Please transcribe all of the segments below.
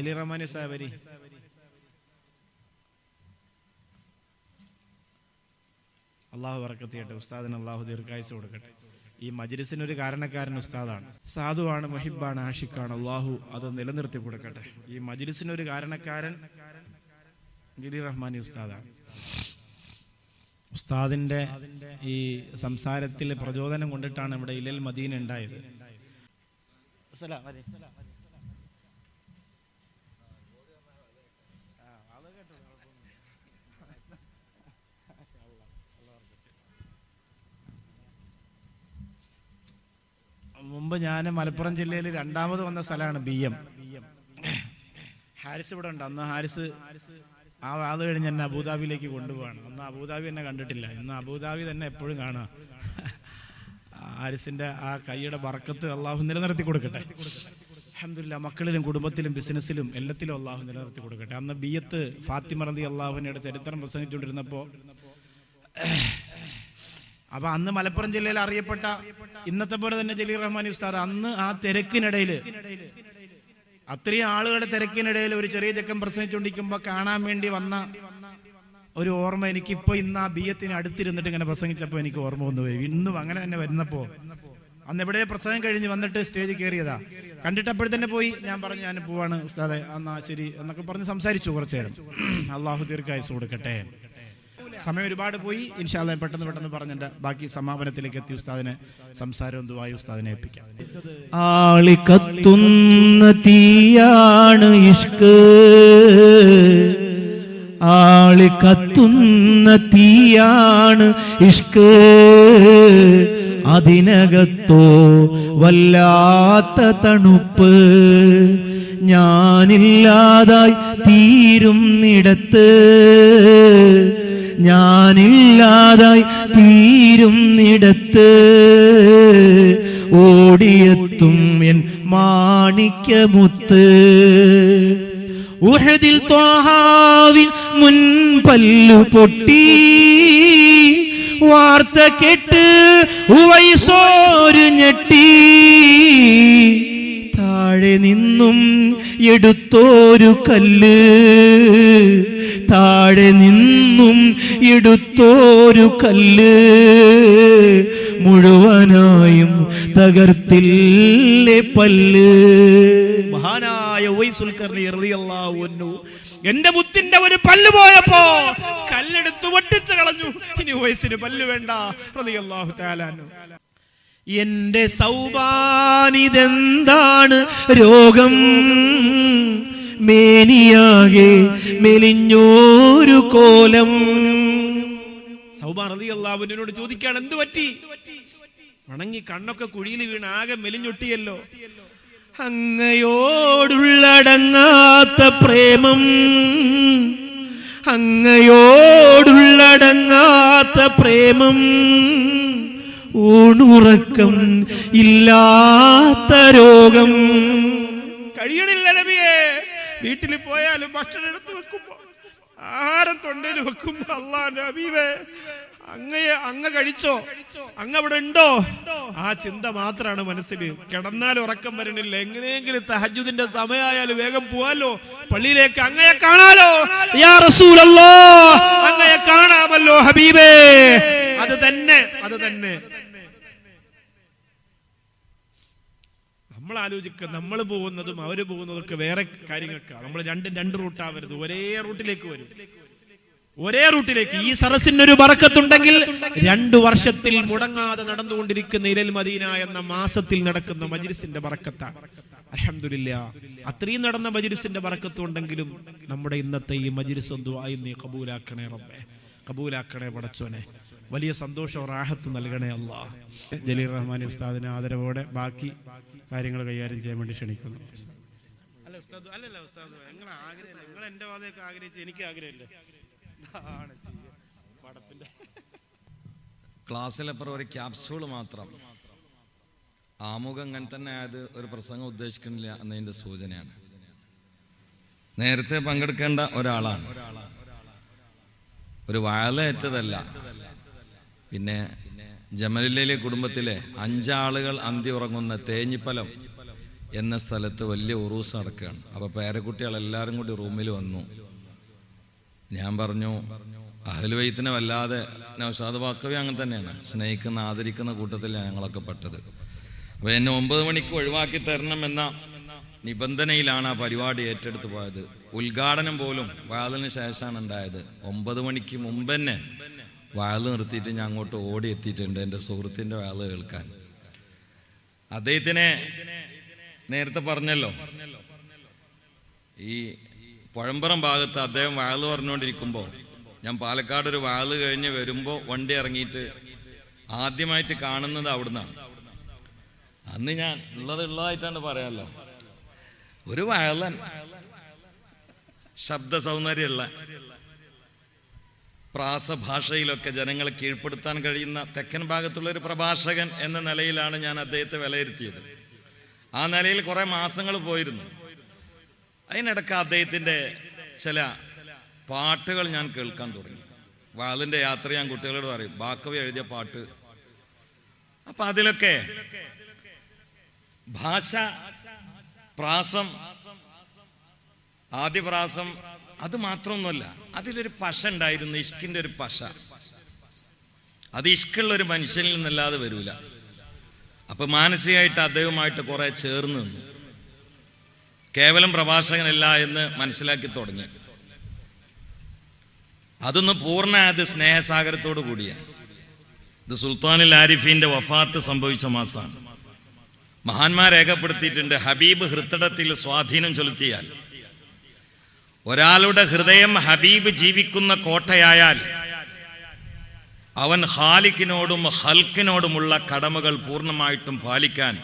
ജലീൽ റഹ്മാനി സാബരി അള്ളാഹു വറക്കത്തിയട്ടെ ഉസ്താദിന് അള്ളാഹു ദീർഘായുസ് കൊടുക്കട്ടെ. ഈ മജ്ലിസിന് ഒരു കാരണക്കാരൻ ഉസ്താദാണ്. സാധുവാണ് മഹിബാണ് ആഷിഖാണ്. അള്ളാഹു അത് നിലനിർത്തി കൊടുക്കട്ടെ. ഈ മജ്ലിസിന് ഒരു കാരണക്കാരൻ ഗിരി റഹ്മാനി ഉസ്താദാണ്. ഉസ്താദിന്റെ ഈ സംസാരത്തിൽ പ്രചോദനം കൊണ്ടിട്ടാണ് ഇവിടെ ഇലൽ മദീന ഉണ്ടായത്. സലാം, മുമ്പ് ഞാൻ മലപ്പുറം ജില്ലയിൽ രണ്ടാമത് വന്ന സ്ഥലമാണ് ബി എം. ഹാരിസ് ഇവിടെ ഉണ്ട്. അന്ന് ഹാരിസ് ആ അത് കഴിഞ്ഞ് എന്നെ അബുദാബിയിലേക്ക് കൊണ്ടുപോവാണ്. അന്ന് അബുദാബി എന്നെ കണ്ടിട്ടില്ല. ഇന്ന് അബുദാബി തന്നെ എപ്പോഴും കാണാം ഹാരിസിന്റെ ആ കൈയുടെ വറക്കത്ത് അള്ളാഹു നിലനിർത്തി കൊടുക്കട്ടെ. അഹമ്മദില്ല മക്കളിലും കുടുംബത്തിലും ബിസിനസ്സിലും എല്ലാത്തിലും അള്ളാഹു നിലനിർത്തി കൊടുക്കട്ടെ. അന്ന് ബിയത്ത് ഫാത്തിമ റതി അള്ളാഹുവിനയുടെ ചരിത്രം പ്രസംഗിച്ചുകൊണ്ടിരുന്നപ്പോൾ അപ്പൊ അന്ന് മലപ്പുറം ജില്ലയിൽ അറിയപ്പെട്ട ഇന്നത്തെ പോലെ തന്നെ ജലീൽ റഹ്മാൻ ഉസ്താദ് അന്ന് ആ തിരക്കിനിടയിൽ അത്രയും ആളുകളുടെ തിരക്കിനിടയിൽ ഒരു ചെറിയ ചെക്കൻ പ്രസംഗിച്ചുകൊണ്ടിരിക്കുമ്പോ കാണാൻ വേണ്ടി വന്ന ഒരു ഓർമ്മ എനിക്ക് ഇപ്പൊ ഇന്ന് ആ ബിയത്തിന് അടുത്തിരുന്നിട്ട് ഇങ്ങനെ പ്രസംഗിച്ചപ്പോ എനിക്ക് ഓർമ്മ വന്നു പോയി. ഇന്നും അങ്ങനെ തന്നെ വരുന്നപ്പോ അന്ന് എവിടെ പ്രസംഗം കഴിഞ്ഞ് വന്നിട്ട് സ്റ്റേജിൽ കയറിയതാ കണ്ടിട്ട് തന്നെ പോയി. ഞാൻ പറഞ്ഞു ഞാൻ പോവാണ് ഉസ്താദെ. എന്നാ ശരി എന്നൊക്കെ പറഞ്ഞ് സംസാരിച്ചു കുറച്ചേരം അള്ളാഹു ദീർഘായുസ് കൊടുക്കട്െ സമയം ഒരുപാട് പോയി. ഇൻഷാല്ല പെട്ടെന്ന് പെട്ടെന്ന് പറഞ്ഞിട്ട് ബാക്കി സമാപനത്തിലേക്ക് എത്തി. ഉസ്താദിനെ സംസാരം എന്തുവായി ഉസ്താദിനെ ഏൽപ്പിക്കാം. ആളിക്കത്തുന്ന തീയാണ് ഇഷ്ക്. ആളിക്കത്തുന്ന തീയാണ് ഇഷ്ക്. അതിനകത്തോ വല്ലാത്ത തണുപ്പ്. ഞാനില്ലാതായി തീരുന്നിടത്ത് ഞാനില്ലാതായി തീരുന്നിടത്ത് ഓടിയെത്തും എൻ മാണിക്യമുത്ത്. ഉഹദിൽ ത്വാഹാവിൻ മുൻപല്ലു പൊട്ടി. വാർത്ത കെട്ട് ഉവൈസോരു ഞെട്ടി. താഴെ നിന്നും എടുത്തോരു കല്ല്. താഴെ നിന്നും എടുത്തോരു കല്ല്. മുഴുവനായും തകർത്തില്ലേ പല്ല്. മഹാനായ എന്റെ മുത്തിന്റെ ഒരു പല്ല് പോയപ്പോ കല്ലെടുത്ത് പൊട്ടിച്ച് കളഞ്ഞു. ഇനി വയസ്സിന് പല്ല് വേണ്ട. റളിയല്ലാഹു താലാനു എന്റെ സൗബാനിതെന്താണ് രോഗം? മേനിയാകെ മെലിഞ്ഞോരു കോലം. സൗബാൻ ചോദിക്കാൻ എന്ത് പറ്റി? ഉണങ്ങി കണ്ണൊക്കെ കുഴിയിൽ വീണ് ആകെ മെലിഞ്ഞൊട്ടിയല്ലോ. അങ്ങയോടുള്ളടങ്ങാത്ത പ്രേമം അങ്ങയോടുള്ളടങ്ങാത്ത പ്രേമം ഊണുറക്കം ഇല്ലാത്ത രോഗം. കഴിയണില്ല നബിയെ. വീട്ടിൽ പോയാലും ഭക്ഷണം എടുത്തു വെക്കുമ്പോ ആഹാരം തൊണ്ടയിൽ വെക്കുമ്പോ അല്ലാ നബീവേ അങ്ങയെ അങ്ങ കഴിച്ചോ? അങ്ങ് അവിടെ ഉണ്ടോ? ആ ചിന്ത മാത്രമാണ് മനസ്സിൽ കിടന്നാൽ ഉറക്കം വരണില്ല. എങ്ങനെയെങ്കിലും തഹജുദിന്റെ സമയമായാലും വേഗം പോവാലോ. പള്ളിയിലേക്ക് അങ്ങയെ കാണാലോ. യാ അങ്ങയെ കാണാമല്ലോ ഹബീബേ. അത് തന്നെ അത് തന്നെ. നമ്മൾ ആലോചിക്കുക നമ്മൾ പോകുന്നതും അവർ പോകുന്നതും ഒക്കെ വേറെ കാര്യങ്ങൾക്കാണ് നമ്മൾ രണ്ടും രണ്ട് റൂട്ടാ വരുന്നത് ഒരേ റൂട്ടിലേക്ക് വരും. ഒരേ റൂട്ടിലേക്ക് ഈ സരസിന് ഒരു വറക്കത്തുണ്ടെങ്കിൽ രണ്ടു വർഷത്തിൽ മുടങ്ങാതെ നടന്നുകൊണ്ടിരിക്കുന്ന ഇരൽ മദീന എന്ന മാസത്തിൽ നടക്കുന്ന മജിരിസിന്റെ വറക്കത്താണ് അലഹമില്ല അത്രയും നടന്ന മജിരിസിന്റെ വറക്കത്തുണ്ടെങ്കിലും നമ്മുടെ ഇന്നത്തെ ഈ മജിരിസ് എന്തുവായി നീ കബൂലാക്കണേ റബ്ബേ. കബൂലാക്കണേ പടച്ചോനെ. വലിയ സന്തോഷം റാഹത്ത് നൽകണേ അല്ലാ ജലീൽ റഹ്മാൻ ഉസ്താദിന് ആദരവോടെ ബാക്കി കാര്യങ്ങൾ കൈകാര്യം ചെയ്യാൻ വേണ്ടി ക്ഷണിക്കുന്നു. അല്ല ഉസ്താദ് അല്ലല്ല ഉസ്താദ് നിങ്ങൾ ആഗ്രഹം നിങ്ങൾ എന്റെ വാദമൊക്കെ ആഗ്രഹിച്ച് എനിക്ക് ആഗ്രഹമില്ല. ആണ് ക്ലാസ്സിലപ്പുറം ഒരു ക്യാപ്സൂൾ മാത്രം. ആമുഖം അങ്ങനെ തന്നെ ആയത് ഒരു പ്രസംഗം ഉദ്ദേശിക്കുന്നില്ല എന്നതിന്റെ സൂചനയാണ്. നേരത്തെ പങ്കെടുക്കേണ്ട ഒരാളാണ്. ഒരു വയലേറ്റതല്ല പിന്നെ ജമലിലെ കുടുംബത്തിലെ അഞ്ചാളുകൾ അന്തി ഉറങ്ങുന്ന തേഞ്ഞിപ്പലം എന്ന സ്ഥലത്ത് വലിയ ഉറൂസ് നടക്കുകയാണ്. അപ്പോൾ പേരക്കുട്ടികളെല്ലാവരും കൂടി റൂമിൽ വന്നു. ഞാൻ പറഞ്ഞു അഹൽവൈത്തിനെ വല്ലാതെ നൗഷാദ് വാക്കവി അങ്ങനെ തന്നെയാണ്. സ്നേഹിക്കുന്ന ആദരിക്കുന്ന കൂട്ടത്തിലാണ് ഞങ്ങളൊക്കെ പെട്ടത്. അപ്പോൾ എന്നെ ഒമ്പത് മണിക്ക് ഒഴിവാക്കി തരണം എന്ന നിബന്ധനയിലാണ് ആ പരിപാടി ഏറ്റെടുത്ത് പോയത്. ഉദ്ഘാടനം പോലും വാതിലിന് ശേഷമാണ് ഉണ്ടായത്. ഒമ്പത് മണിക്ക് മുമ്പ് തന്നെ വാഴ നിർത്തിയിട്ട് ഞാൻ അങ്ങോട്ട് ഓടി എത്തിയിട്ടുണ്ട് എന്റെ സുഹൃത്തിന്റെ വാഴ കേൾക്കാൻ. അദ്ദേഹത്തിനെ നേരത്തെ പറഞ്ഞല്ലോ ഈ പുഴമ്പറം ഭാഗത്ത് അദ്ദേഹം വാഴ് പറഞ്ഞുകൊണ്ടിരിക്കുമ്പോൾ ഞാൻ പാലക്കാട് ഒരു വാഴ് കഴിഞ്ഞ് വരുമ്പോൾ വണ്ടി ഇറങ്ങിയിട്ട് ആദ്യമായിട്ട് കാണുന്നത് അവിടുന്നാണ്. അന്ന് ഞാൻ ഉള്ളത് ഉള്ളതായിട്ടാണ് പറയാമല്ലോ ഒരു വയലൻ ശബ്ദ സൗന്ദര്യമുള്ള പ്രാസഭാഷയിലൊക്കെ ജനങ്ങളെ കീഴ്പ്പെടുത്താൻ കഴിയുന്ന തെക്കൻ ഭാഗത്തുള്ള ഒരു പ്രഭാഷകൻ എന്ന നിലയിലാണ് ഞാൻ അദ്ദേഹത്തെ വിലയിരുത്തിയത്. ആ നിലയിൽ കുറേ മാസങ്ങൾ പോയിരുന്നു. അതിനിടക്ക് അദ്ദേഹത്തിന്റെ ചില പാട്ടുകൾ ഞാൻ കേൾക്കാൻ തുടങ്ങി. വാളിന്റെ യാത്ര ഞാൻ കുട്ടികളോട് പറയും ബാക്കവി എഴുതിയ പാട്ട്. അപ്പം അതിലൊക്കെ ഭാഷ പ്രാസം ആദ്യപ്രാസം അത് മാത്രമൊന്നുമല്ല അതിലൊരു പശ ഉണ്ടായിരുന്നു ഇഷ്കിന്റെ ഒരു പശ. അത് ഇഷ്കുള്ള ഒരു മനുഷ്യനിൽ നിന്നല്ലാതെ വരൂല. അപ്പൊ മാനസികമായിട്ട് അദ്ദേഹവുമായിട്ട് കുറെ ചേർന്ന് നിന്നു. കേവലം പ്രഭാഷകനല്ല എന്ന് മനസ്സിലാക്കി തുടങ്ങി. അതൊന്ന് പൂർണമായത് സ്നേഹസാഗരത്തോടു കൂടിയാണ്. ഇത് സുൽത്താനുൽ ആരിഫിന്റെ വഫാത്ത് സംഭവിച്ച മാസമാണ് മഹാന്മാർ രേഖപ്പെടുത്തിയിട്ടുണ്ട് ഹബീബ് ഹൃത്തടത്തിൽ സ്വാധീനം ചെലുത്തിയാൽ ഒരാളുടെ ഹൃദയം ഹബീബ് ജീവിക്കുന്ന കോട്ടയായാൽ അവൻ ഹാലിക്കിനോടും ഹൽക്കിനോടുമുള്ള കടമകൾ പൂർണമായിട്ടും പാലിക്കാൻ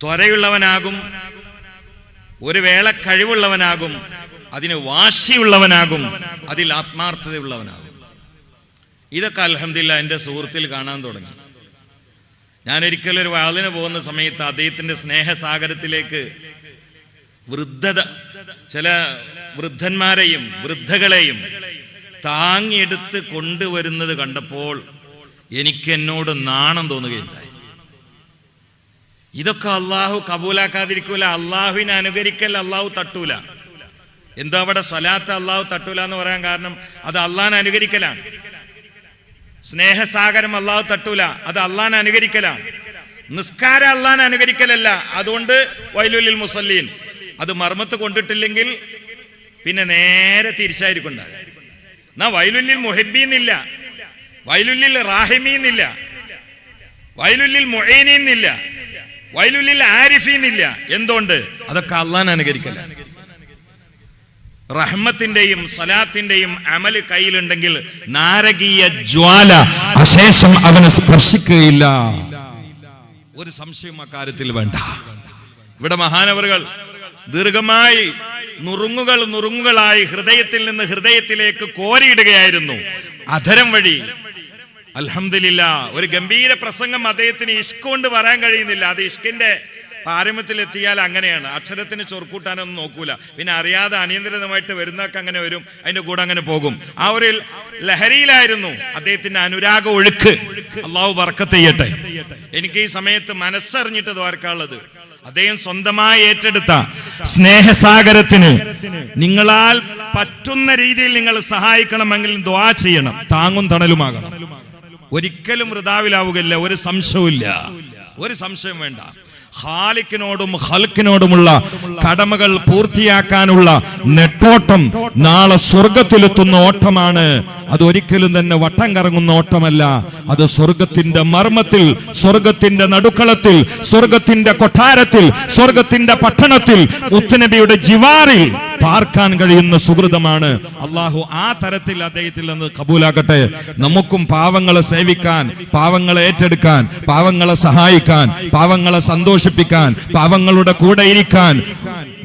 ത്വരയുള്ളവനാകും ഒരു വേള കഴിവുള്ളവനാകും അതിന് വാശിയുള്ളവനാകും അതിൽ ആത്മാർത്ഥതയുള്ളവനാകും. ഇതൊക്കെ അലഹമില്ല എന്റെ സുഹൃത്തിൽ കാണാൻ തുടങ്ങി. ഞാൻ ഒരിക്കലും ഒരു വാളിന് പോകുന്ന സമയത്ത് അദ്ദേഹത്തിന്റെ സ്നേഹസാഗരത്തിലേക്ക് വൃദ്ധത ചില വൃദ്ധന്മാരെയും വൃദ്ധകളെയും താങ്ങിയെടുത്ത് കൊണ്ടുവരുന്നത് കണ്ടപ്പോൾ എനിക്ക് എന്നോട് നാണം തോന്നുകയുണ്ടായി. ഇതൊക്കെ അള്ളാഹു കബൂലാക്കാതിരിക്കൂല അള്ളാഹുവിനെ അനുകരിക്കൽ അള്ളാഹു തട്ടൂല. എന്താ അവിടെ സ്വലാത്ത് അള്ളാഹു തട്ടൂല എന്ന് പറയാൻ കാരണം അത് അള്ളാഹിനെ അനുകരിക്കലാണ്. സ്നേഹസാഗരം അള്ളാഹു തട്ടൂല അത് അള്ളാഹിനെ അനുകരിക്കലാണ്. നിസ്കാരം അള്ളാഹിനെ അനുകരിക്കലല്ല അതുകൊണ്ട് വൈലുലിൽ മുസല്ലീൻ. അത് മർമ്മത്ത് കൊണ്ടിട്ടില്ലെങ്കിൽ പിന്നെ നേരെ തിരിച്ചായിരിക്കും ഉണ്ടാകുക. എന്നാ വയലുല്ലിൽ മുഹബീന്നില്ല വയലുല്ലിൽ റാഹിമീന്നില്ല വൈലുല്ലിൽ മൊഹീനിന്നില്ല വൈലുല്ലിൽ ആരിഫീന്നില്ല എന്തുകൊണ്ട്? അതൊക്കെ അള്ളാൻ അനുകരിക്കല. റഹ്മത്തിന്റെയും സലാത്തിന്റെയും അമൽ കയ്യിലുണ്ടെങ്കിൽ നാരകീയ ജ്വാല അശേഷം അവനെ സ്പർശിക്കുകയില്ല. ഒരു സംശയം അക്കാര്യത്തിൽ വേണ്ട. ഇവിടെ മഹാനവറുകൾ ദീർഘമായി നുറുങ്ങുകൾ നുറുങ്ങുകളായി ഹൃദയത്തിൽ നിന്ന് ഹൃദയത്തിലേക്ക് കോരിയിടുകയായിരുന്നു. അധരം വഴി. അലഹമില്ല ഒരു ഗംഭീര പ്രസംഗം അദ്ദേഹത്തിന് ഇഷ്ക് വരാൻ കഴിയുന്നില്ല. അത് ഇഷ്കിന്റെ പാരമ്യത്തിലെത്തിയാൽ അങ്ങനെയാണ്. അക്ഷരത്തിന് ചൊറുക്കൂട്ടാനൊന്നും നോക്കൂല. പിന്നെ അറിയാതെ അനിയന്ത്രിതമായിട്ട് വരുന്നൊക്കെ അങ്ങനെ വരും. അതിന്റെ കൂടെ അങ്ങനെ പോകും. ആ ഒരു ലഹരിയിലായിരുന്നു അദ്ദേഹത്തിന്റെ അനുരാഗ ഒഴുക്ക്. അള്ളാഹു വർക്കത്ത് ചെയ്യട്ടെ. എനിക്ക് ഈ സമയത്ത് മനസ്സറിഞ്ഞിട്ട് ദ്വാരക്കാനുള്ളത് അദ്ദേഹം സ്വന്തമായി ഏറ്റെടുത്ത സ്നേഹസാഗരത്തിന് നിങ്ങളാൽ പറ്റുന്ന രീതിയിൽ നിങ്ങൾ സഹായിക്കണമെങ്കിൽ ദ്വാ ചെയ്യണം. താങ്ങും തണലുമാകണം. ഒരിക്കലും വൃതാവിലാവുകയില്ല. ഒരു സംശയവുമില്ല. ഒരു സംശയം വേണ്ട. ഹാലിക്കിനോടും ഹൽക്കിനോടുമുള്ള കടമകൾ പൂർത്തിയാക്കാനുള്ള നെട്ടോട്ടം നാളെ സ്വർഗത്തിലെത്തുന്ന ഓട്ടമാണ്. അത് ഒരിക്കലും തന്നെ വട്ടം കറങ്ങുന്ന ഓട്ടമല്ല. അത് സ്വർഗത്തിന്റെ മർമ്മത്തിൽ സ്വർഗത്തിന്റെ നടുക്കളത്തിൽ സ്വർഗത്തിന്റെ കൊട്ടാരത്തിൽ സ്വർഗത്തിന്റെ പട്ടണത്തിൽ മുത്തുനബിയുടെ ജിവാറിൽ പാർക്കാൻ കഴിയുന്ന സുഹൃതമാണ്. അള്ളാഹു ആ തരത്തിൽ അദ്ദേഹത്തിൽ നിന്ന് കബൂലാക്കട്ടെ. നമുക്കും പാവങ്ങളെ സേവിക്കാൻ പാവങ്ങളെ ഏറ്റെടുക്കാൻ പാവങ്ങളെ സഹായിക്കാൻ പാവങ്ങളെ സന്തോഷിപ്പിക്കാൻ പാവങ്ങളുടെ കൂടെ ഇരിക്കാൻ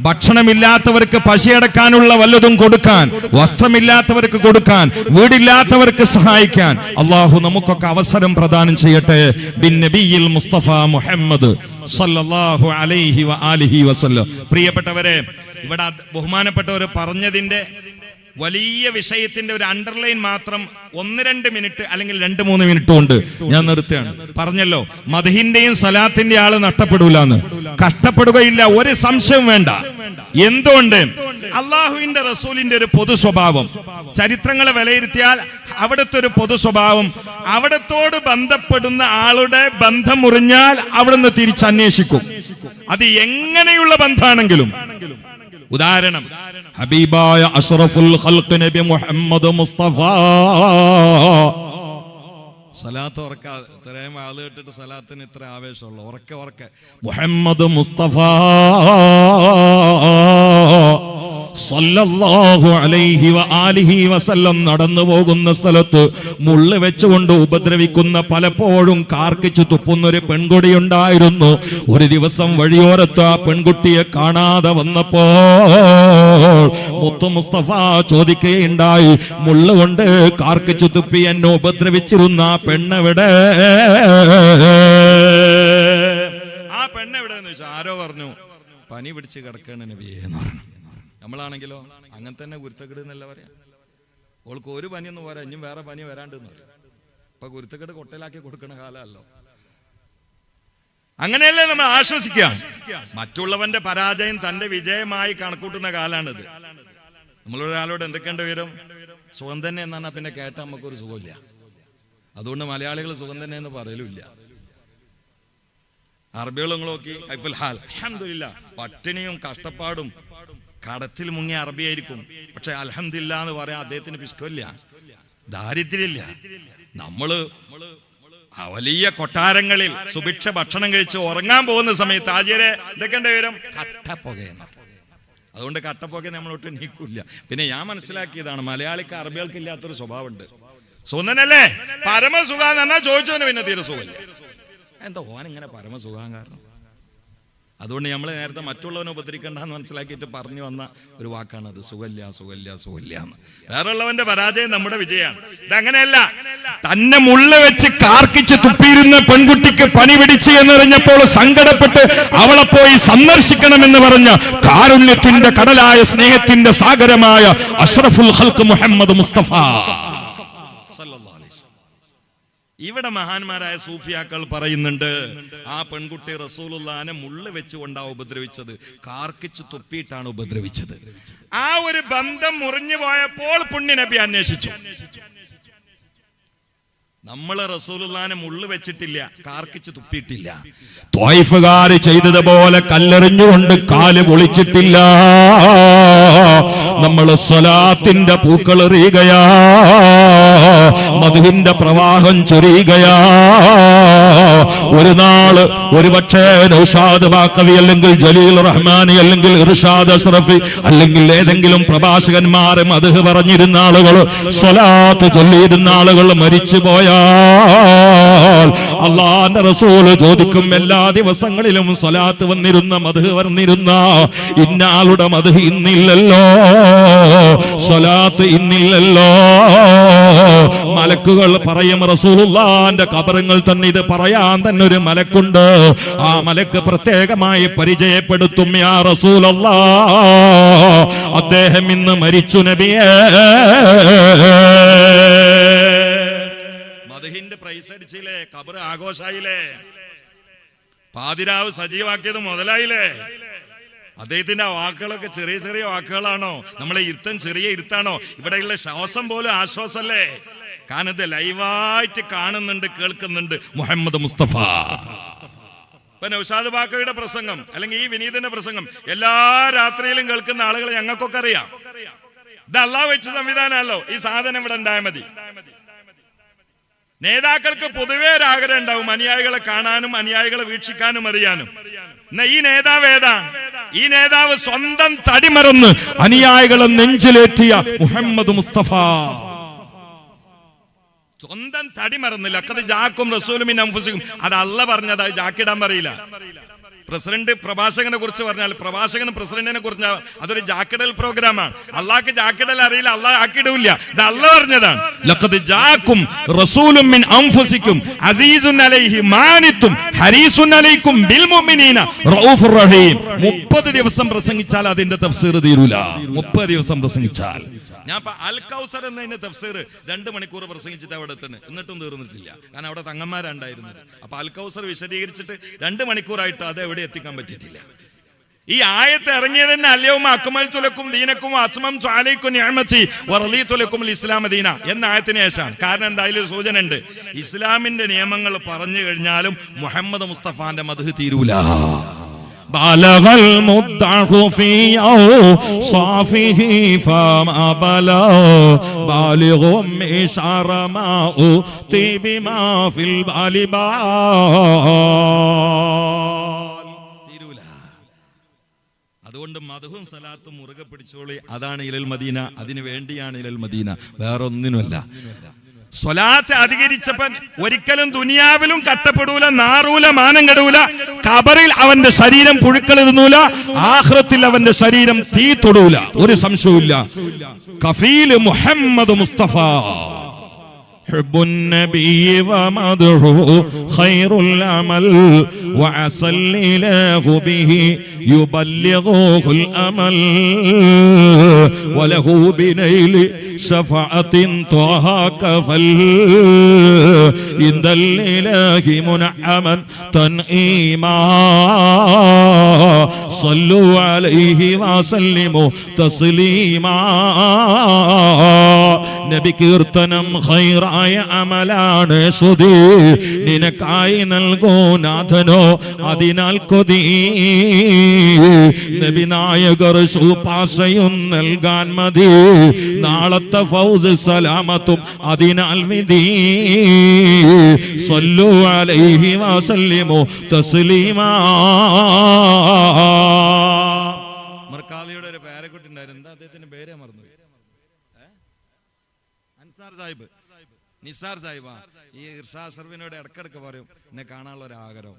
ഭക്ഷണമില്ലാത്തവർക്ക് പശയടക്കാനുള്ള വല്ലതും കൊടുക്കാൻ വസ്ത്രമില്ലാത്തവർക്ക് കൊടുക്കാൻ വീടില്ലാത്തവർക്ക് സഹായിക്കാൻ അള്ളാഹു നമുക്കൊക്കെ അവസരം പ്രദാനം ചെയ്യട്ടെ. ബിൻ മുസ്തഫ മുഹമ്മദ് സല്ലല്ലാഹു അലൈഹി വ വസല്ലം. പ്രിയപ്പെട്ടവരെ ഇവിടെ ബഹുമാനപ്പെട്ടവർ പറഞ്ഞതിന്റെ വലിയ വിഷയത്തിന്റെ ഒരു അണ്ടർലൈൻ മാത്രം ഒന്ന് രണ്ട് മിനിറ്റ് അല്ലെങ്കിൽ രണ്ട് മൂന്ന് മിനിറ്റ് കൊണ്ട് ഞാൻ നിർത്തുകയാണ്. പറഞ്ഞല്ലോ മധുഹിന്റെയും സലാത്തിന്റെ ആൾ നഷ്ടപ്പെടൂലെന്ന്. കഷ്ടപ്പെടുകയില്ല ഒരു സംശയം വേണ്ട. എന്തുകൊണ്ട്? അള്ളാഹുവിന്റെ റസൂലിന്റെ ഒരു പൊതു സ്വഭാവം. ചരിത്രങ്ങളെ വിലയിരുത്തിയാൽ അവിടുത്തെ ഒരു പൊതു സ്വഭാവം. അവിടത്തോട് ബന്ധപ്പെടുന്ന ആളുടെ ബന്ധം മുറിഞ്ഞാൽ അവിടുന്ന് തിരിച്ചന്വേഷിക്കും. അത് എങ്ങനെയുള്ള ബന്ധമാണെങ്കിലും ഉദാഹരണം. ഹബീബായ അഷ്റഫുൽ ഖൽഖ് നബി മുഹമ്മദ് മുസ്തഫ. സലാത്ത് ഉറക്കാതെ ഇത്രയും ആൾ കേട്ടിട്ട് സലാത്തിന് ഇത്ര ആവേശമുള്ളു. ഉറക്കെ ഉറക്കെ. മുഹമ്മദ് മുസ്തഫ. സല്ലല്ലാഹു അലൈഹി വ വസല്ലം നടന്നു പോകുന്ന സ്ഥലത്ത് മുള്ള് വെച്ചുകൊണ്ട് ഉപദ്രവിക്കുന്ന പലപ്പോഴും കാർക്കിച്ചു തുപ്പുന്ന ഒരു പെൺകുടി ഉണ്ടായിരുന്നു ഒരു ദിവസം വഴിയോരത്ത് ആ പെൺകുട്ടിയെ കാണാതെ വന്നപ്പോ മുത്തു മുസ്തഫ ചോദിക്കുകയുണ്ടായി മുള്ള് കൊണ്ട് കാർക്കിച്ചു തുപ്പി എന്നെ ഉപദ്രവിച്ചിരുന്ന ആ പെണ്ണവിടെ? ആ പെണ്ണെവിടെ എന്ന് ആരോ പറഞ്ഞു? പനി പിടിച്ച് കിടക്കണ നബിയെന്ന് പറഞ്ഞു. നമ്മളാണെങ്കിലോ അങ്ങനെ തന്നെ ഗുരുത്തക്കെട് എന്നല്ല പറയാം. ഓൾക്ക് ഒരു പനിയൊന്നും പോരാ ഇനിയും വേറെ പനി വരാണ്ടെന്ന് പറയും. ഇപ്പൊ ഗുരുത്തക്കെട് കൊട്ടയിലാക്കി കൊടുക്കണ കാലമല്ലോ. അങ്ങനെയല്ലേ നമ്മൾ ആശ്വസിക്ക? മറ്റുള്ളവന്റെ പരാജയം തന്റെ വിജയമായി കണക്കൂട്ടുന്ന കാലാണിത്. നമ്മളൊരാളോട് എന്തൊക്കെയുണ്ട് വിവരം? സുഖം തന്നെ എന്നാണ് പിന്നെ കേട്ട നമുക്കൊരു സുഖമില്ല. അതുകൊണ്ട് മലയാളികൾ സുഖം തന്നെ എന്ന് പറയലുമില്ല. അറബികളും നോക്കി ഹാൽ. പട്ടിണിയും കഷ്ടപ്പാടും കടത്തിൽ മുങ്ങിയ അറബിയായിരിക്കും. പക്ഷെ അലഹമില്ല എന്ന് പറയാൻ അദ്ദേഹത്തിന് പിസ്കില്ല ദാരിദ്ര്യമില്ല. നമ്മൾ വലിയ കൊട്ടാരങ്ങളിൽ സുഭിക്ഷ ഭക്ഷണം കഴിച്ച് ഉറങ്ങാൻ പോകുന്ന സമയത്ത് ആചാര്യ ഇതൊക്കെ വിവരം? കട്ടപ്പുകയെന്ന് അതുകൊണ്ട് കട്ടപ്പുക നമ്മളൊട്ട് നീക്കില്ല പിന്നെ ഞാൻ മനസ്സിലാക്കിയതാണ് മലയാളിക്ക് അറബികൾക്ക് ഇല്ലാത്തൊരു സ്വഭാവമുണ്ട്. സുന്ദനല്ലേ പരമസുഖം എന്ന് പറഞ്ഞാൽ ചോദിച്ചവന് പിന്നെ തീരെ സുഖമില്ല. എന്താ ഓൻ ഇങ്ങനെ പരമസുഖം കാരണം അതുകൊണ്ട് നമ്മൾ നേരത്തെ മറ്റുള്ളവനെ ഉപദ്രവിക്കണ്ടെന്ന് മനസ്സിലാക്കിയിട്ട് പറഞ്ഞു വന്ന ഒരു വാക്കാണ് അത്. സുഖല്ല സുഖല്ല സുഖല്ല എന്ന്. വേറുള്ളവന്റെ പരാജയം നമ്മുടെ വിജയമാണ്. ഇതങ്ങനെയല്ല. തന്നെ മുള്ള വെച്ച് കാർക്കിച്ച് തുപ്പിയിരുന്ന പെൺകുട്ടിക്ക് പണി പിടിച്ച് എന്നറിഞ്ഞപ്പോൾ സങ്കടപ്പെട്ട് അവളെ പോയി സന്ദർശിക്കണമെന്ന് പറഞ്ഞ കാരുണ്യത്തിന്റെ കടലായ സ്നേഹത്തിന്റെ സാഗരമായ അഷ്റഫുൽ ഹൽക്ക് മുഹമ്മദ് മുസ്തഫ. ഇവിടെ മഹാന്മാരായ സൂഫിയാക്കൾ പറയുന്നുണ്ട് ആ പെൺകുട്ടി റസൂലുള്ളാനെ മുള്ള് വെച്ചുകൊണ്ടാ ഉപദ്രവിച്ചത് കാർക്കിച്ച് തുപ്പിയിട്ടാണ് ഉപദ്രവിച്ചത്. ആ ഒരു ബന്ധം മുറിഞ്ഞു പോയപ്പോൾ പുണ്യ നബി അന്വേഷിച്ചു. നമ്മൾ റസൂലുള്ളാനെ മുള്ളു വെച്ചിട്ടില്ല കാർക്കിച്ച് തുപ്പിയിട്ടില്ല. ത്വായിഫുകാര് ചെയ്തതുപോലെ കല്ലെറിഞ്ഞുകൊണ്ട് കാൽ പൊളിച്ചിട്ടില്ല. നമ്മൾ സ്വലാത്തിന്റെ പൂക്കളെറിയുകയാ മധുവിന്റെ പ്രവാഹം ചൊരിയുകയാ. ഒരു നാൾ ഒരു പക്ഷേ നൗഷാദ് ബാക്കവി അല്ലെങ്കിൽ ജലീൽ റഹ്മാനി അല്ലെങ്കിൽ ഇർഷാദ് അഷ്റഫി അല്ലെങ്കിൽ ഏതെങ്കിലും പ്രഭാഷകന്മാരെ മധു പറഞ്ഞിരുന്ന ആളുകൾ സ്വലാത്ത് ചൊല്ലിയിരുന്ന ആളുകൾ മരിച്ചു പോയാൽ അള്ളാന്റെ റസൂൽ ചോദിക്കും എല്ലാ ദിവസങ്ങളിലും സ്വലാത്ത് വന്നിരുന്ന മധു വന്നിരുന്ന ഇന്നാളുടെ മധു ഇന്നില്ലല്ലോ സ്വലാത്ത് ഇന്നില്ലല്ലോ. മലക്കുകൾ പറയും റസൂലുള്ളാന്റെ കബറുകൾ തന്നെ ഇത് പറയാൻ തന്നെ ഒരു മലക്കുണ്ട്. ആ മലക്ക് പ്രത്യേകമായി പരിചയപ്പെടുത്തും യാ റസൂലുള്ളാ അദ്ദേഹം ഇന്ന് മരിച്ചു നബിയേ. മധുഹിന്റെ പ്രൈസ് അടിച്ചില്ലേ കബർ ആഘോഷായില്ലേ? പാതിരാവ് സജീവാക്കിയത് മുതലായില്ലേ? അദ്ദേഹത്തിന്റെ വാക്കുകളൊക്കെ ചെറിയ ചെറിയ വാക്കുകളാണോ? നമ്മളെ ഇരുത്തം ചെറിയ ഇരുത്താണോ? ഇവിടെയുള്ള ശ്വാസം പോലും ആശ്വാസല്ലേ കാരണം ഇത് ലൈവായിട്ട് കാണുന്നുണ്ട് കേൾക്കുന്നുണ്ട് മുഹമ്മദ് മുസ്തഫ. ഇപ്പൊ നൌഷാദ് ബാക്കയുടെ പ്രസംഗം അല്ലെങ്കിൽ ഈ വിനീതന്റെ പ്രസംഗം എല്ലാ രാത്രിയിലും കേൾക്കുന്ന ആളുകൾ ഞങ്ങൾക്കൊക്കെ അറിയാം. ഇത് അള്ളാഹ് വെച്ച സംവിധാനമല്ലോ. ഈ സാധനം ഇവിടെ ഉണ്ടായാൽ മതി. നേതാക്കൾക്ക് പൊതുവേ ഒരു ആഗ്രഹം ഉണ്ടാവും അനുയായികളെ കാണാനും അനുയായികളെ വീക്ഷിക്കാനും അറിയാനും. ഈ നേതാവ് ഏതാ? ഈ നേതാവ് സ്വന്തം തടിമറന്ന് അനുയായികളെ നെഞ്ചിലേറ്റിയ മുഹമ്മദ് മുസ്തഫ. സ്വന്തം തടി മറന്നില്ല അക്കത് ജാക്കും റസൂലും അത് അല്ല പറഞ്ഞതായി ജാക്കിടാൻ പറയില്ല. പ്രസിഡന്റ് പ്രഭാഷകനെ കുറിച്ച് പറഞ്ഞാൽ പ്രഭാഷകനും പ്രസിഡന്റിനെ കുറിച്ച് അതൊരു ജാക്കിടൽ പ്രോഗ്രാമാണ്. അള്ളാഹ്ക്ക് ജാക്കിടൽ അറിയില്ല അള്ളാഹ് ആക്കിയിടില്ല ഇത് അല്ല പറഞ്ഞതാണ്. ലഖദ് ജാക്കും റസൂലും മിൻ അൻഫുസിക്കും അസീസുൻ അലൈഹി മാനിത്തും ഹരീസുൻ അലൈക്കും ബിൽ മുഅ്മിനീന റഊഫുർ റഹീം. 30 ദിവസം പ്രസംഗിച്ചാൽ അതിന്റെ തഫ്സീർ തീരൂല. 30 ദിവസം പ്രസംഗിച്ചാൽ. ഞാൻ അൽ കൗസർ എന്നതിന്റെ തഫ്സീർ രണ്ട് മണിക്കൂർ പ്രസംഗിച്ചിട്ട് അവിടെ എത്തുന്നത് എന്നിട്ടും തീർന്നിട്ടില്ല. കാരണം അവിടെ തങ്ങന്മാരുണ്ടായിരുന്നത് അപ്പൊ അൽ കൗസർ വിശദീകരിച്ചിട്ട് രണ്ട് മണിക്കൂറായിട്ട് അത് എവിടെ എത്തിക്കാൻ പറ്റിയിട്ടില്ല ഈ ആയത്ത് ഇറങ്ങിയത് തന്നെ അല്ലവും അക്മൽ തുലക്കും ദീനക്കും അസ്മം സ്വാലൈക്കും ഞാമച്ചി വറലി തുലക്കും ഇസ്ലാം ദീന എന്ന ആയത്തിന് ശേഷമാണ് കാരണം എന്തായാലും സൂചന ഉണ്ട് ഇസ്ലാമിന്റെ നിയമങ്ങൾ പറഞ്ഞു കഴിഞ്ഞാലും മുഹമ്മദ് മുസ്തഫാന്റെ മധു തീരൂല بلغ المدح في صافه فما بلغ بالغ إشعر ما أوتي بما في البال അതുകൊണ്ട് മധുവും സലാത്തും മുറുകെ പിടിച്ചോളി. അതാണ് ഇലൽ മദീന. അതിനു വേണ്ടിയാണ് ഇലൽ മദീന. വേറൊന്നിനുമല്ല. സ്വലാത്ത് അധികരിച്ചപ്പൻ ഒരിക്കലും ദുനിയാവിലും കട്ടപ്പെടൂല നാറൂല മാനം കെടൂല. കബറിൽ അവന്റെ ശരീരം പുഴുക്കളിരുന്നൂല ആഹ്റത്തിൽ അവന്റെ ശരീരം തീ തൊടൂല. ഒരു സംശയവുമില്ല. കഫീൽ മുഹമ്മദ് മുസ്തഫ. حب النبي ومدحه خير العمل وعسى الإله به يبلغه الأمل وله بنيل شفاعة طه كفل عند الإله منعما تنعيما صلوا عليه وسلموا تسليما നബി കീർത്തനം ഹൈറായ അമലാണ്. ശ്രുതി നിനക്കായി നൽകോ നാഥനോ അതിനാൽ കൊതി. നബി നായകർ ശുപാശയും നൽകാൻ മതി. നാളത്തെ ഫൗസ് സലാമത്തും അതിനാൽ വിധി. സല്ലു അലൈഹി വസല്ലിമു തസ്ലീമാ. മർക്കാലിയുടെ ഒരു പേരക്കുട്ടി ഉണ്ടായിരുന്നു. എന്താ അദ്ദേഹത്തിന്റെ പേരെ? മറന്നു അൻസാർ സാഹിബ്. നിസാർ സാഹിബാ. ഈ ഇർഷാ സർവിനോട് ഇടക്കിടക്ക് പറയും. എന്നെ കാണാനുള്ള ഒരു ആഗ്രഹം.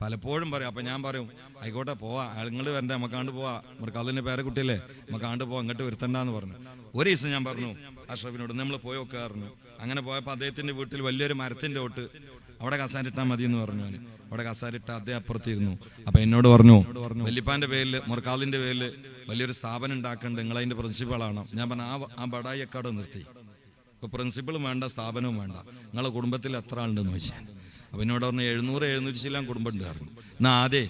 പലപ്പോഴും പറയും. അപ്പൊ ഞാൻ പറയും ആയിക്കോട്ടെ പോവാ. നിങ്ങൾ വരണ്ട നമുക്കാണ്ട് പോവാ. മർക്കാലിന്റെ പേരക്കുട്ടിയല്ലേ നമുക്കാണ്ട് പോവാ. അങ്ങോട്ട് വരുത്തണ്ടെന്ന് പറഞ്ഞു. ഒരു ദിവസം ഞാൻ പറഞ്ഞു അഷ്റഫിനോട് നമ്മൾ പോയി വെക്കാറുണ്ട് അങ്ങനെ പോയപ്പോൾ അദ്ദേഹത്തിന്റെ വീട്ടിൽ വലിയൊരു മരത്തിന്റെ ഒട്ട് അവിടെ കസാരിട്ടാൽ മതി എന്ന് പറഞ്ഞു അവിടെ കസാരിട്ട അദ്ദേഹം അപ്പുറത്തിരുന്നു. അപ്പൊ എന്നോട് പറഞ്ഞു വല്യപ്പാന്റെ പേരിൽ മുർക്കാലിന്റെ പേരിൽ വലിയൊരു സ്ഥാപനം ഉണ്ടാക്കേണ്ടത് നിങ്ങളതിന്റെ പ്രിൻസിപ്പളാണ് ഞാൻ പറഞ്ഞു ആ ആ ബടായി അവിടെ നിർത്തി. ഇപ്പൊ പ്രിൻസിപ്പളും വേണ്ട സ്ഥാപനവും വേണ്ട. നിങ്ങളെ കുടുംബത്തിൽ എത്ര ആളുണ്ടെന്ന് വെച്ചാൽ അപ്പൊ എന്നോട് പറഞ്ഞു എഴുന്നൂറ് എഴുന്നൂറ്റി ചില്ലാൻ കുടുംബം ഉണ്ട് പറഞ്ഞു. എന്നാ അതെ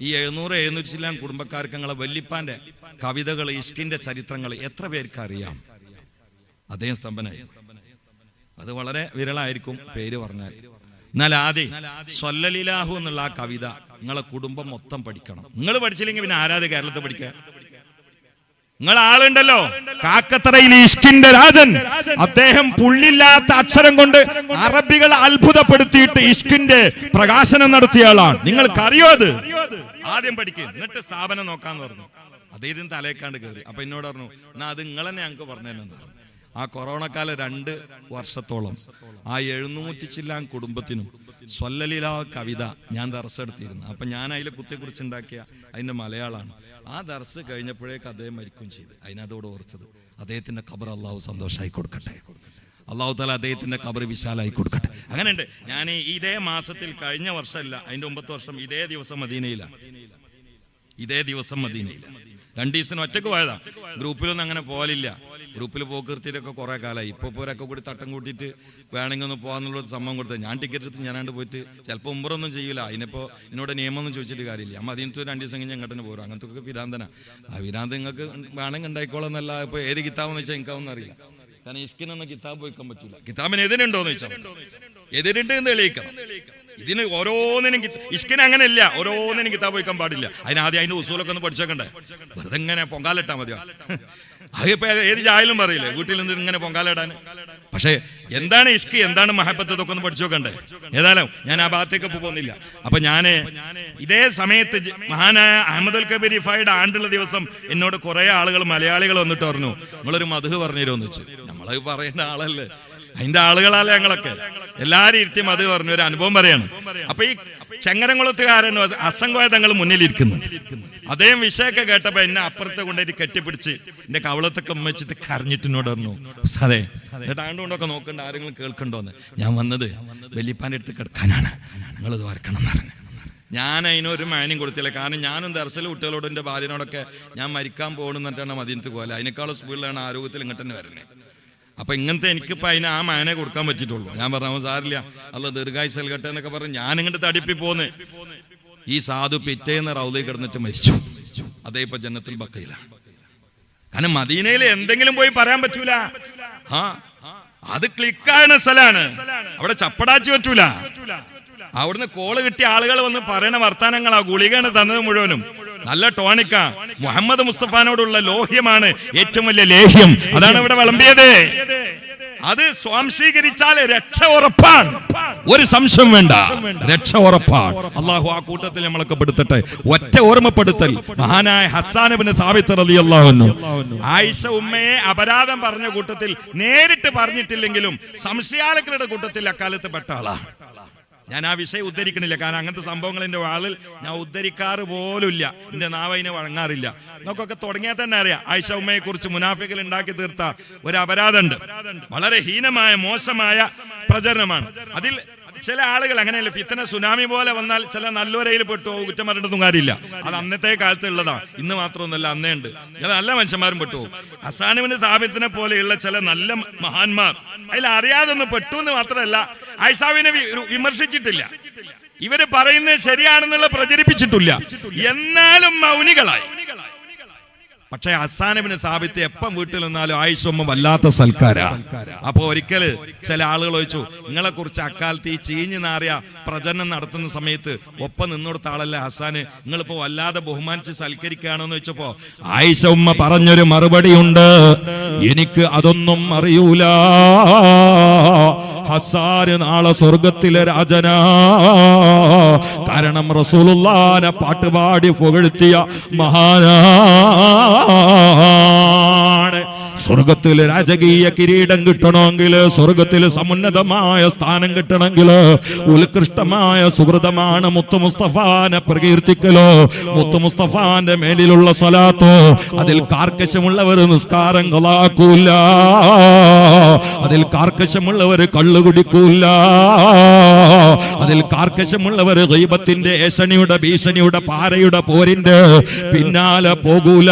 ഈ എഴുന്നൂറ് എഴുന്നൂറ്റി ചില്ലാം കുടുംബക്കാർക്ക് നിങ്ങളെ വല്യപ്പാന്റെ കവിതകൾ ഇഷ്കിന്റെ ചരിത്രങ്ങൾ എത്ര പേർക്ക് അറിയാം? അദ്ദേഹം സ്തംഭനായി. അത് വളരെ വിരളായിരിക്കും പേര് പറഞ്ഞാൽ. എന്നാൽ ആദ്യ സ്വല്ലലീലാഹു എന്നുള്ള ആ കവിത നിങ്ങളെ കുടുംബം മൊത്തം പഠിക്കണം. നിങ്ങൾ പഠിച്ചില്ലെങ്കിൽ പിന്നെ ആരാധ കേരളത്തിൽ പഠിക്കുക? നിങ്ങൾ ആളുണ്ടല്ലോ. കാക്കത്തറയിൽ ഇഷ്കിന്റെ രാജൻ. അദ്ദേഹം പുള്ളില്ലാത്ത അക്ഷരം കൊണ്ട് അറബികളെ അത്ഭുതപ്പെടുത്തിയിട്ട് ഇഷ്കിന്റെ പ്രകാശനം നടത്തിയ ആളാണ്. നിങ്ങൾക്ക് അറിയോ അത്? ആദ്യം പഠിക്കുക എന്നിട്ട് സ്ഥാപനം നോക്കാന്ന് പറഞ്ഞു. അദ്ദേഹത്തിന് തലേക്കാണ്ട് കയറി അപ്പൊ എന്നോട് പറഞ്ഞു എന്നാ അത് നിങ്ങൾ തന്നെ ഞങ്ങൾക്ക് പറഞ്ഞു പറഞ്ഞു. ആ കൊറോണ കാലം രണ്ട് വർഷത്തോളം ആ എഴുന്നൂറ്റി ചില്ലാൻ കുടുംബത്തിനും സ്വല്ലലീല കവിത ഞാൻ ദർശെടുത്തിരുന്നു അപ്പൊ ഞാൻ അതിലെ കുത്തിക്കുറിച്ച് ഉണ്ടാക്കിയ അതിന്റെ മലയാളമാണ്. ആ ദർസ് കഴിഞ്ഞപ്പോഴേക്ക് അദ്ദേഹം മരിക്കും ചെയ്തു. അതിനതോട് ഓർത്തത് അദ്ദേഹത്തിന്റെ ഖബർ അള്ളാഹു സന്തോഷമായി കൊടുക്കട്ടെ. അള്ളാഹു താല അദ്ദേഹത്തിന്റെ ഖബർ വിശാലായി കൊടുക്കട്ടെ. അങ്ങനെയുണ്ട്. ഞാൻ ഇതേ മാസത്തിൽ കഴിഞ്ഞ വർഷമല്ല അതിന്റെ ഒമ്പത്ത് വർഷം ഇതേ ദിവസം മദീനയിലാണ്. ഇതേ ദിവസം മദീനയിലാണ്. രണ്ടു ദിവസം ഒറ്റയ്ക്ക് പോയതാണ് ഗ്രൂപ്പിലൊന്നും അങ്ങനെ പോലില്ല ഗ്രൂപ്പിൽ പോക്കിർത്തിയിട്ടൊക്കെ കുറെ കാലമായി. ഇപ്പൊ പോരൊക്കെ കൂടി തട്ടം കൂട്ടിയിട്ട് വേണമെങ്കിൽ ഒന്ന് പോകാന്നുള്ള സംഭവം കൊടുത്തത് ഞാൻ ടിക്കറ്റ് എടുത്ത് ഞാനാണ്ട് പോയിട്ട് ചിലപ്പോൾ ഉമ്പറൊന്നും ചെയ്യില്ല അതിനിപ്പോ എന്നോട് നിയമമൊന്നും ചോദിച്ചിട്ട് കാര്യമില്ല. അമ്മ അതിനകത്ത് രണ്ട് ദിവസം കഴിഞ്ഞ് ഞങ്ങട്ടന്നെ പോരും. അങ്ങനത്തെ ഒക്കെ വിരാന്തന ആ വിരാന്ത നിങ്ങൾക്ക് വേണമെങ്കിൽ ഉണ്ടായിക്കോളെന്നല്ല ഇപ്പൊ ഏത് കിതാബെന്ന് വെച്ചാൽ എനിക്കാവുന്ന അറിയില്ല. കാരണം ഇസ്കിനൊന്നും കിതാബ് വയ്ക്കാൻ പറ്റില്ല കിതാബിന് എതിരുണ്ടോന്ന് ചോദിച്ചാൽ എതിരുണ്ട് എന്ന് തെളിയിക്കണം. ഇതിന് ഓരോന്നിനും ഇഷ്കിന് അങ്ങനെയല്ല. ഓരോന്നിനും കിതാബ് വയ്ക്കാൻ പാടില്ല. അതിനാദ്യം അതിന്റെ ഉസൂലൊക്കെ ഒന്ന് പഠിച്ചേക്കണ്ടേ? വെറുതെ ഇങ്ങനെ പൊങ്കാലിട്ടാ മതിയോ? അതിപ്പോ ഏത് ചായാലും പറയില്ലേ? വീട്ടിൽ നിന്ന് ഇങ്ങനെ പൊങ്കാലിടാൻ പക്ഷേ എന്താണ് ഇഷ്കി എന്താണ് മഹബത്ത് ഇതൊക്കെ ഒന്ന് പഠിച്ചു നോക്കണ്ടേ? ഏതായാലും ഞാൻ ആ ഭാഗത്തേക്ക് പോകുന്നില്ല. അപ്പൊ ഞാൻ ഇതേ സമയത്ത് മഹാനായ അഹമ്മദ് അൽ ആണ്ടുള്ള ദിവസം എന്നോട് കുറെ ആളുകൾ മലയാളികൾ വന്നിട്ട് പറഞ്ഞു നമ്മളൊരു മധു പറഞ്ഞു തരുമെന്ന് വെച്ചു. നമ്മളത് പറയുന്ന ആളല്ലേ? അതിന്റെ ആളുകളല്ലേ ഞങ്ങളൊക്കെ. എല്ലാരും ഇരുത്തി മതി പറഞ്ഞു ഒരു അനുഭവം പറയാണ്. അപ്പൊ ഈ ചെങ്ങരംകുളത്തുകാരൻ അസംഗോയ തങ്ങൾ മുന്നിലിരിക്കുന്നുണ്ട് അദ്ദേഹം വിഷയൊക്കെ കേട്ടപ്പോ എന്നെ അപ്പുറത്തെ കൊണ്ടുപോയിട്ട് കെട്ടിപ്പിടിച്ച് എന്റെ കവളത്തൊക്കെ ഉമ്മച്ചിട്ട് കരഞ്ഞിട്ട് എന്നോട് പറഞ്ഞു അതെ ആണ്ടുകൊണ്ടൊക്കെ നോക്കണ്ട ആരെങ്കിലും കേൾക്കണ്ടോന്ന്? ഞാൻ വന്നത് വലിയപ്പാന്റെ അടുത്ത് കിടക്കാനാണ്. നിങ്ങളിത് വരക്കണം എന്ന് പറഞ്ഞു. ഞാൻ അതിനൊരു മാന്യം കൊടുത്തില്ല. കാരണം ഞാനും ദർശന കുട്ടികളോടും എന്റെ ഭാര്യനോടൊക്കെ ഞാൻ മരിക്കാൻ പോകണമെന്നിട്ടാണ് മദീനത്ത് പോലെ അതിനേക്കാളും സ്പീഡിലാണ് ആരോഗ്യത്തിൽ ഇങ്ങോട്ട് തന്നെ വരുന്നത് അപ്പൊ ഇങ്ങനത്തെ എനിക്കിപ്പോ അതിന് ആ മാനെ കൊടുക്കാൻ പറ്റിയിട്ടുള്ളൂ. ഞാൻ പറഞ്ഞു സാറില്ല അല്ല ദീർഘായുസ് നൽകട്ടെ എന്നൊക്കെ പറഞ്ഞു ഞാൻ ഇങ്ങോട്ട് തടിപ്പി പോന്ന്. ഈ സാധു പിറ്റേന്ന് റൗദി കിടന്നിട്ട് മരിച്ചു. അതേ ഇപ്പൊ ജന്നത്തുൽ ബക്കയിലാണ് കാരണം മദീനയിൽ എന്തെങ്കിലും പോയി പറയാൻ പറ്റൂല. ആ അത് ക്ലിക്കാണ് സ്ഥലാണ്. അവിടെ ചപ്പടാച്ചി പറ്റൂല. അവിടുന്ന് കോൾ കിട്ടിയ ആളുകൾ വന്ന് പറയണ വർത്താനങ്ങളാ. ഗുളികയാണ് തന്നത് മുഴുവനും. നല്ല ടോണിക്ക. മുഹമ്മദ് മുസ്തഫാനോടുള്ള ലോഹ്യമാണ് ഏറ്റവും വലിയ ലേഹ്യം. അതാണ് ഇവിടെ വിളമ്പിയത്. അത് സ്വാംശീകരിച്ചാൽ രക്ഷ ഉറപ്പാണ്. ഒരു സംശയം വേണ്ട. രക്ഷ ഉറപ്പാണ്. അള്ളാഹു ആ കൂട്ടത്തിൽ നമ്മളൊക്കെ പെടുത്തട്ടെ. ഒറ്റ ഓർമ്മപ്പെടുത്തൽ. മഹാനായ ഹസാനബിന് സാബിത്ത് റലി അള്ളാഹുന്നു ആയിഷ ഉമ്മയെ അപരാധം പറഞ്ഞ കൂട്ടത്തിൽ നേരിട്ട് പറഞ്ഞിട്ടില്ലെങ്കിലും സംശയാലക്കളുടെ കൂട്ടത്തിൽ അക്കാലത്ത് പെട്ട ആളാണ്. ഞാൻ ആ വിഷയം ഉദ്ധരിക്കണില്ല. കാരണം അങ്ങനത്തെ സംഭവങ്ങൾ എന്റെ വാളിൽ ഞാൻ ഉദ്ധരിക്കാറ് പോലുമില്ല എന്റെ നാവ് അതിനെ വഴങ്ങാറില്ല. നമുക്കൊക്കെ തുടങ്ങിയാൽ തന്നെ അറിയാം. ആയിഷ ഉമ്മയെ കുറിച്ച് മുനാഫിക്കൽ ഉണ്ടാക്കി തീർത്ത ഒരു അപരാധമുണ്ട്. വളരെ ഹീനമായ മോശമായ പ്രചരണമാണ്. അതിൽ ചില ആളുകൾ അങ്ങനെയല്ല ഫിത്തന സുനാമി പോലെ വന്നാൽ ചില നല്ലവരയിൽ പെട്ടു കുറ്റം പറഞ്ഞിട്ടൊന്നും കാര്യമില്ല. അത് അന്നത്തെ കാലത്ത് ഉള്ളതാണ്. ഇന്ന് മാത്രമൊന്നുമല്ല അന്നേ ഉണ്ട്. ചില നല്ല മനുഷ്യന്മാരും പെട്ടു. അസാനുവിന് സ്ഥാപിത്തിനെ പോലെയുള്ള ചില നല്ല മഹാന്മാർ അതിൽ അറിയാതെ ഒന്ന് പെട്ടു എന്ന് മാത്രമല്ല ഐഷാവിനെ വിമർശിച്ചിട്ടില്ല. ഇവർ പറയുന്നത് ശരിയാണെന്നുള്ള പ്രചരിപ്പിച്ചിട്ടില്ല. എന്നാലും മൗനികളായി. പക്ഷെ അസാനബിന് സ്ഥാപിത്ത് എപ്പം വീട്ടിൽ നിന്നാലും ആയിഷമ്മ വല്ലാത്ത സൽക്കാര. അപ്പൊ ഒരിക്കൽ ചില ആളുകൾ ചോദിച്ചു നിങ്ങളെ കുറിച്ച് അക്കാലത്ത് ഈ ചീഞ്ഞു നാറിയ പ്രചരണം നടത്തുന്ന സമയത്ത് ഒപ്പം നിന്നോടുത്ത ആളല്ലേ ഹസാന് നിങ്ങളിപ്പോ വല്ലാതെ ബഹുമാനിച്ച് സൽക്കരിക്കുകയാണെന്ന് വെച്ചപ്പോ ആയിഷ ഉമ്മ പറഞ്ഞൊരു മറുപടി ഉണ്ട് എനിക്ക് അതൊന്നും അറിയൂല. ഹസാന് നാളെ സ്വർഗത്തിലെ രാജനാ. കാരണം റസൂലുള്ളാനെ പാട്ടുപാടി പുകഴ്ത്തിയ മഹാനാണ് സ്വർഗത്തിൽ രാജകീയ കിരീടം കിട്ടണമെങ്കിൽ സ്വർഗത്തിൽ സമുന്നതമായ സ്ഥാനം കിട്ടണമെങ്കിൽ ഉത്കൃഷ്ടമായ സുഹൃതമാണ് മുത്തു മുസ്തഫാനെ പ്രകീർത്തിക്കലോ. മുത്തു മുസ്തഫാന്റെ മേലിലുള്ള സ്വലാത്തോ. അതിൽ കാർക്കശമുള്ളവർ നിസ്കാരം കളാക്കൂല അതിൽ കാർക്കശമുള്ളവർ കള്ളു കുടിക്കൂല. അതിൽ കാർക്കശമുള്ളവർ ദൈവത്തിന്റെ ഏഷണിയുടെ ഭീഷണിയുടെ പാരയുടെ പോരിന്റെ പിന്നാലെ പോകൂല.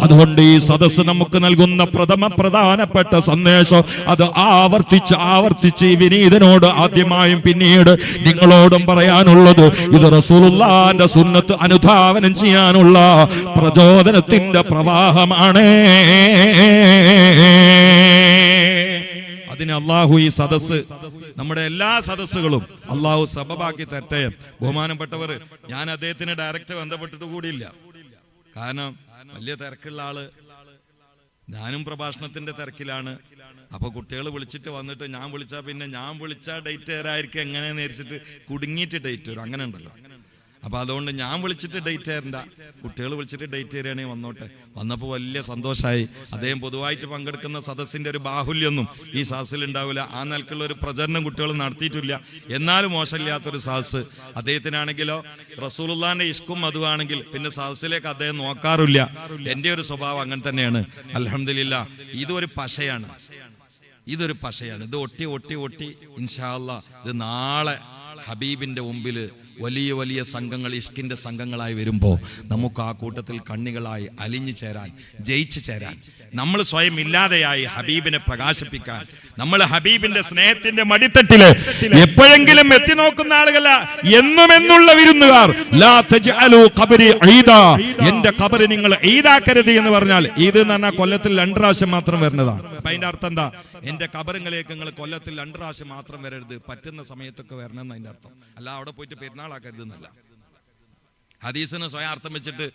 അതുകൊണ്ട് ഈ സദസ്സ് നമുക്ക് നൽകുന്ന പ്രഥമ പ്രധാനപ്പെട്ട സന്ദേശം അത് ആവർത്തിച്ച് ആവർത്തിച്ച് വിനീതനോട് ആദ്യമായും പിന്നീട് നിങ്ങളോടും പറയാനുള്ളത് ഇത് റസൂലുള്ളാന്റെ സുന്നത്ത് അനുധാവനം ചെയ്യാനുള്ള പ്രചോദനത്തിന്റെ പ്രവാഹമാണ്. അതിന് അള്ളാഹു ഈ സദസ് നമ്മുടെ എല്ലാ സദസ്സുകളും അള്ളാഹു സബബാക്കി തരട്ടെ. ബഹുമാനപ്പെട്ടവർ ഞാൻ അദ്ദേഹത്തിന് ഡയറക്റ്റ് ബന്ധപ്പെട്ടിട്ട് കൂടിയില്ല. കാരണം വലിയ തിരക്കുള്ള ആൾ. ഞാനും പ്രഭാഷണത്തിന്റെ തിരക്കിലാണ്. അപ്പൊ കുട്ടികൾ വിളിച്ചിട്ട് വന്നിട്ട് ഞാൻ വിളിച്ചാ പിന്നെ ഞാൻ വിളിച്ച ഡേറ്റ് തരായിരിക്കും എങ്ങനെ നേരിച്ചിട്ട് കുടുങ്ങിയിട്ട് ഡേറ്റ് വരും. അങ്ങനെ ഉണ്ടല്ലോ. അപ്പൊ അതുകൊണ്ട് ഞാൻ വിളിച്ചിട്ട് ഡേറ്റ് തരണ്ട. കുട്ടികൾ വിളിച്ചിട്ട് ഡേറ്റ് തരികയാണെങ്കിൽ വന്നോട്ടെ. വന്നപ്പോൾ വലിയ സന്തോഷമായി അദ്ദേഹം പൊതുവായിട്ട് പങ്കെടുക്കുന്ന സദസ്സിന്റെ ഒരു ബാഹുല്യൊന്നും ഈ സദസ്സിൽ ഉണ്ടാവില്ല. ആ നിലക്കുള്ള ഒരു പ്രചരണം കുട്ടികൾ നടത്തിയിട്ടില്ല. എന്നാലും മോശമില്ലാത്തൊരു സദസ്സ്. അദ്ദേഹത്തിനാണെങ്കിലോ റസൂലുള്ളാന്റെ ഇഷ്കും മധുവാണെങ്കിൽ പിന്നെ സദസ്സിലേക്ക് അദ്ദേഹം നോക്കാറില്ല. എന്റെ ഒരു സ്വഭാവം അങ്ങനെ തന്നെയാണ്. അലഹമില്ല ഇതൊരു പശയാണ്. ഇതൊരു പശയാണ്. ഇത് ഒട്ടി ഒട്ടി ഒട്ടി. ഇൻഷാല്ല ഇത് നാളെ ഹബീബിന്റെ മുമ്പിൽ വലിയ വലിയ സംഘങ്ങൾ ഇഷ്കിന്റെ സംഘങ്ങളായി വരുമ്പോൾ നമുക്ക് ആ കൂട്ടത്തിൽ കണ്ണികളായി അലിഞ്ഞു ചേരാൻ ജയിച്ചു ചേരാൻ നമ്മൾ സ്വയം ഇല്ലാതെയായി ഹബീബിനെ പ്രകാശിപ്പിക്കാൻ നമ്മൾ ഹബീബിന്റെ സ്നേഹത്തിന്റെ മടിത്തട്ടിൽ എപ്പോഴെങ്കിലും എത്തി നോക്കുന്ന ആളുകളല്ല. എന്നും എന്നുള്ള വിരുന്നുകാർ എന്റെ കബര് നിങ്ങൾ ഈദാക്കരുത് എന്ന് പറഞ്ഞാൽ ഈദ് എന്ന് പറഞ്ഞാൽ കൊല്ലത്തിൽ രണ്ട് പ്രാവശ്യം മാത്രം വരുന്നതാണ്. അപ്പൊ അതിന്റെ അർത്ഥം എന്താ? എന്റെ കബറുകളിലേക്ക് നിങ്ങൾ കൊല്ലത്തിൽ രണ്ട് പ്രാവശ്യം മാത്രം വരരുത്. പറ്റുന്ന സമയത്തൊക്കെ വരണം എന്ന് അതിന്റെ അർത്ഥം. അല്ല അവിടെ പോയിട്ട് പെരുന്നാളാക്കരുത് എന്നല്ല ഹദീസിന് സ്വയം അർത്ഥം വെച്ചിട്ട്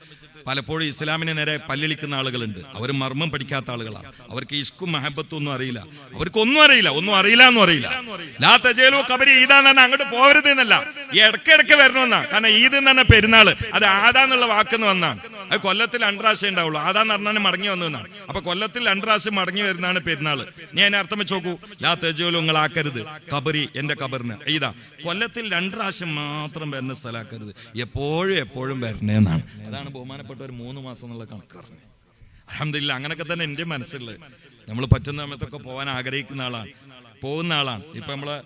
പലപ്പോഴും ഇസ്ലാമിനെ നേരെ പല്ലിളിക്കുന്ന ആളുകളുണ്ട്. അവർ മർമ്മം പഠിക്കാത്ത ആളുകളാണ് അവർക്ക് ഇഷ്കും മഹബത്തും ഒന്നും അറിയില്ല. അവർക്ക് ഒന്നും അറിയില്ല. ഒന്നും അറിയില്ല എന്നും അറിയില്ല. ലാ തജേലോ കബരി ഈദാന്ന് തന്നെ അങ്ങോട്ട് പോകരുത് എന്നല്ല. ഈ ഇടയ്ക്കിടയ്ക്ക് വരണമെന്നാ. കാരണം ഈദ് തന്നെ പെരുന്നാൾ. അത് ആദാന്നുള്ള വാക്കെന്ന് വന്നാണ് അത് കൊല്ലത്തിൽ രണ്ട് പ്രാവശ്യം ഉണ്ടാവുള്ളൂ. ആദാന്ന് പറഞ്ഞാൽ മടങ്ങി വന്നതാണ് അപ്പൊ കൊല്ലത്തിൽ രണ്ട് പ്രാവശ്യം മടങ്ങി വരുന്നതാണ് പെരുന്നാൾ ഞാൻ അർത്ഥം വെച്ച് നോക്കൂ. ലാ തെജോലും നിങ്ങൾ ആക്കരുത്. കബറി എന്റെ കബറിന് ഈദാ. കൊല്ലത്തിൽ രണ്ട് പ്രാവശ്യം മാത്രം വരുന്ന സ്ഥലമാക്കരുത് എപ്പോഴും എപ്പോഴും വരണേന്നാണ് അതാണ് ബഹുമാനപ്പെട്ട ഒരു മൂന്ന് മാസം എന്നുള്ള കണക്ക് പറഞ്ഞത്. അഹമ്മദില്ല അങ്ങനൊക്കെ തന്നെ എന്റെ മനസ്സിലുള്ളത്. നമ്മൾ പറ്റുന്ന സമയത്തൊക്കെ പോകാൻ ആഗ്രഹിക്കുന്ന ആളാണ്. പോകുന്ന ആളാണ്. ഇപ്പൊ നമ്മളെ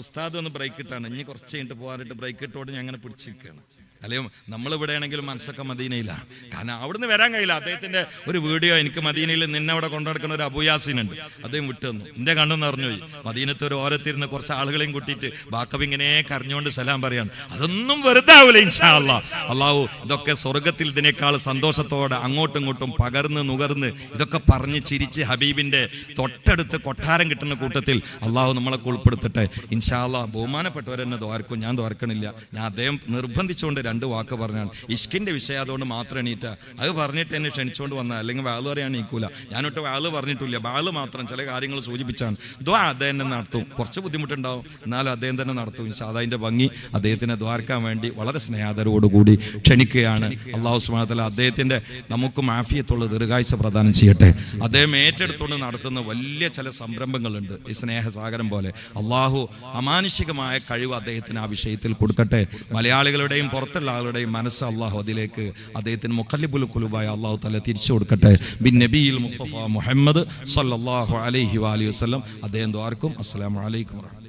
ഉസ്താദ് ഒന്ന് ബ്രേക്ക് ഇട്ടാണ്. ഇനി കുറച്ച് കഴിഞ്ഞിട്ട് പോകാനായിട്ട് ബ്രേക്ക് ഇട്ടോട് ഞാൻ അങ്ങനെ പിടിച്ചിരിക്കുകയാണ്. അല്ലെങ്കിൽ നമ്മളിവിടെ ആണെങ്കിലും മനസ്സൊക്കെ മദീനയിലാണ് കാരണം അവിടുന്ന് വരാൻ കഴിയില്ല. അദ്ദേഹത്തിന്റെ ഒരു വീഡിയോ എനിക്ക് മദീനയിൽ നിന്നെ അവിടെ കൊണ്ടുനടക്കുന്ന ഒരു അബുയാസിനുണ്ട് അദ്ദേഹം വിട്ടു തന്നു. എന്റെ കണ്ണു നിറഞ്ഞു പോയി. മദീനത്ത് ഒരു ഓരത്തിരുന്ന് കുറച്ച് ആളുകളെയും കൂട്ടിയിട്ട് ബാക്കബ് ഇങ്ങനെ കരഞ്ഞുകൊണ്ട് സലാം പറയാണ്. അതൊന്നും വെറുതെ ആവില്ല ഇൻഷാ അല്ലാ അള്ളാഹു ഇതൊക്കെ സ്വർഗത്തിൽ ഇതിനേക്കാൾ സന്തോഷത്തോടെ അങ്ങോട്ടും ഇങ്ങോട്ടും പകർന്ന് നുകർന്ന് ഇതൊക്കെ പറഞ്ഞ് ചിരിച്ച് ഹബീബിന്റെ തൊട്ടടുത്ത് കൊട്ടാരം കിട്ടുന്ന കൂട്ടത്തിൽ അള്ളാഹു നമ്മളെ ഉൾപ്പെടുത്തട്ടെ ഇൻഷാ അല്ലാ ബഹുമാനപ്പെട്ടവരെന്നെ ദ്വാർക്കും ഞാൻ ദ്വാർക്കണില്ല ഞാൻ അദ്ദേഹം നിർബന്ധിച്ചുകൊണ്ട് രണ്ട് വാക്ക് പറഞ്ഞാണ് ഇഷ്കിന്റെ വിഷയം അതുകൊണ്ട് മാത്രം എണീറ്റ. അത് പറഞ്ഞിട്ട് എന്നെ ക്ഷണിച്ചുകൊണ്ട് വന്ന. അല്ലെങ്കിൽ വാൾ പറയാൻ നീക്കൂല ഞാനൊട്ട് വാൾ പറഞ്ഞിട്ടില്ല. വാൾ മാത്രം ചില കാര്യങ്ങൾ സൂചിപ്പിച്ചാണ്. ദ്വാ അദ്ദേഹം തന്നെ നടത്തും. കുറച്ച് ബുദ്ധിമുട്ടുണ്ടാവും. എന്നാലും അദ്ദേഹം തന്നെ നടത്തും. അതിന്റെ ഭംഗി അദ്ദേഹത്തിനെ ദ്വാരക്കാൻ വേണ്ടി വളരെ സ്നേഹാദരവോടുകൂടി ക്ഷണിക്കുകയാണ്. അള്ളാഹു സുബ്ഹാനഹു അദ്ദേഹത്തിന്റെ നമുക്ക് മാഫിയത്തുള്ള ദീർഘായുസ പ്രദാനം ചെയ്യട്ടെ. അദ്ദേഹം ഏറ്റെടുത്തുകൊണ്ട് നടത്തുന്ന വലിയ ചില സംരംഭങ്ങളുണ്ട്. ഈ സ്നേഹസാഗരം പോലെ. അള്ളാഹു അമാനുഷികമായ കഴിവ് അദ്ദേഹത്തിന് ആ വിഷയത്തിൽ കൊടുക്കട്ടെ. മലയാളികളുടെയും പുറത്തുള്ള ആളുടെയും മനസ്സ് അള്ളാഹു അതിലേക്ക് അദ്ദേഹത്തിന് മുഖല്ലിബുൽ കുലുബായ അള്ളാഹു തല തിരിച്ചു കൊടുക്കട്ടെ. ബിൻ നബിയിൽ മുസ്തഫ മുഹമ്മദ് സല്ലാഹു അലൈഹി വാലി വസ്ലം അദ്ദേഹം ദ്വാർക്കും അലൈക്കും വറഹ്മത്തുള്ളാഹി